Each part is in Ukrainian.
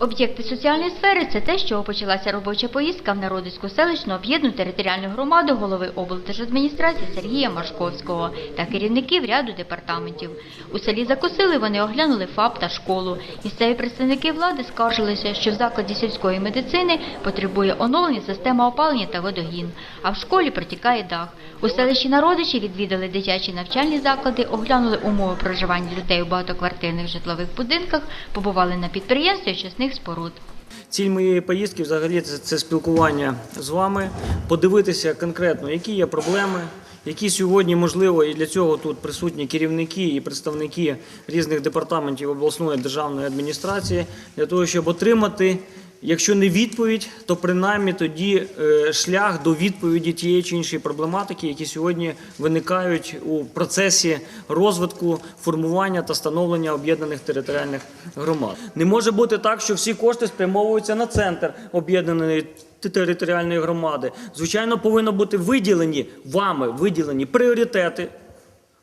Об'єкти соціальної сфери це те, з чого почалася робоча поїздка в Народицьку селищну об'єднану територіальну громаду голови облдержадміністрації Сергія Машковського та керівників ряду департаментів. У селі Закосили вони оглянули ФАП та школу. Місцеві представники влади скаржилися, що в закладі сільської медицини потребує оновлення система опалення та водогін, а в школі протікає дах. У селищі Народичі відвідали дитячі навчальні заклади, оглянули умови проживання людей у багатоквартирних житлових будинках, побували на підприємстві очисних споруд. Ціль моєї поїздки взагалі це, це спілкування з вами, подивитися конкретно, які є проблеми, які сьогодні можливо, і для цього тут присутні керівники і представники різних департаментів обласної державної адміністрації, для того, щоб отримати. Якщо не відповідь, то принаймні тоді е, шлях до відповіді тієї чи іншої проблематики, які сьогодні виникають у процесі розвитку, формування та становлення об'єднаних територіальних громад. Не може бути так, що всі кошти спрямовуються на центр об'єднаної територіальної громади. Звичайно, повинно бути виділені вами виділені пріоритети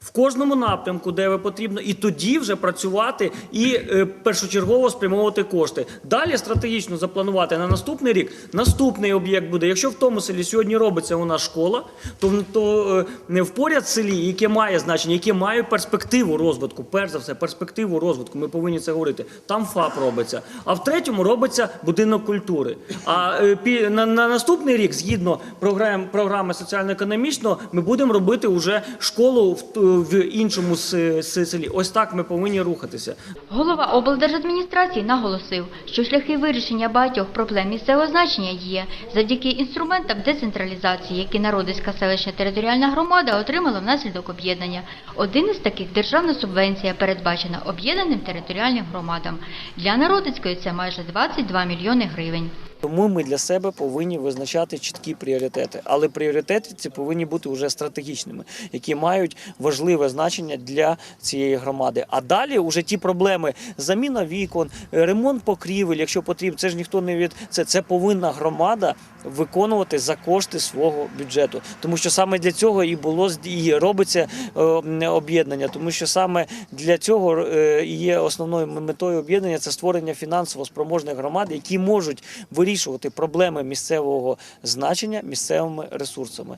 в кожному напрямку, де ви потрібно, і тоді вже працювати і е, першочергово спрямовувати кошти. Далі стратегічно запланувати на наступний рік. Наступний об'єкт буде. Якщо в тому селі сьогодні робиться у нас школа, то, то е, не в поряд селі, яке має значення, яке має перспективу розвитку. Перш за все, перспективу розвитку. Ми повинні це говорити. Там ФАП робиться. А в третьому робиться будинок культури. А е, на, на наступний рік, згідно програм, програми соціально-економічного, ми будемо робити вже школу в, в іншому селі. Ось так ми повинні рухатися. Голова облдержадміністрації наголосив, що шляхи вирішення багатьох проблем місцевого значення є завдяки інструментам децентралізації, які Народицька селищна територіальна громада отримала внаслідок об'єднання. Один із таких державна субвенція передбачена об'єднаним територіальним громадам. Для Народицької це майже 22 мільйони гривень. Тому ми для себе повинні визначати чіткі пріоритети. Але пріоритети ці повинні бути вже стратегічними, які мають важливе значення для цієї громади. А далі вже ті проблеми: заміна вікон, ремонт покрівель, якщо потрібно, це ж ніхто не від це. Це повинна громада виконувати за кошти свого бюджету. Тому що саме для цього і було і робиться е, об'єднання, тому що саме для цього е, є основною метою об'єднання це створення фінансово спроможних громад, які можуть вирішувати проблеми місцевого значення місцевими ресурсами.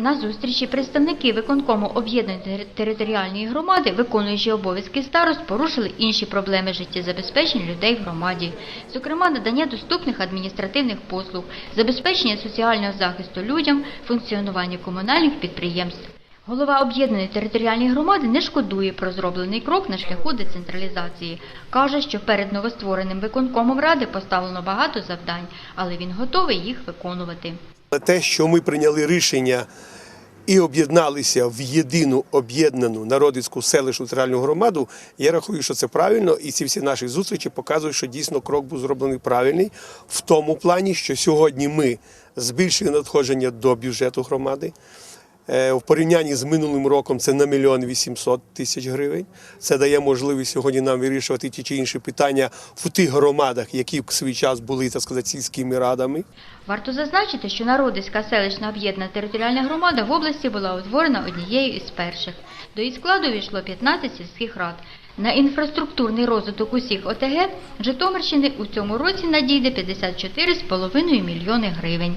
На зустрічі представники виконкому об'єднаної територіальної громади, виконуючи обов'язки старост, порушили інші проблеми життєзабезпечення людей в громаді, зокрема надання доступних адміністративних послуг, забезпечення соціального захисту людям, функціонування комунальних підприємств. Голова об'єднаної територіальної громади не шкодує про зроблений крок на шляху децентралізації. Каже, що перед новоствореним виконкомом ради поставлено багато завдань, але він готовий їх виконувати. Те, що ми прийняли рішення і об'єдналися в єдину об'єднану народицьку селищну територіальну громаду, я рахую, що це правильно, і ці всі наші зустрічі показують, що дійсно крок був зроблений правильний в тому плані, що сьогодні ми збільшили надходження до бюджету громади. Е, В порівнянні з минулим роком це на мільйон вісімсот тисяч гривень. Це дає можливість сьогодні нам вирішувати ті чи інші питання в тих громадах, які в свій час були так сказати, сільськими радами. Варто зазначити, що Народицька селищна об'єднана територіальна громада в області була утворена однією із перших. До її складу війшло 15 сільських рад. На інфраструктурний розвиток усіх ОТГ Житомирщини у цьому році надійде 54,5 мільйони гривень.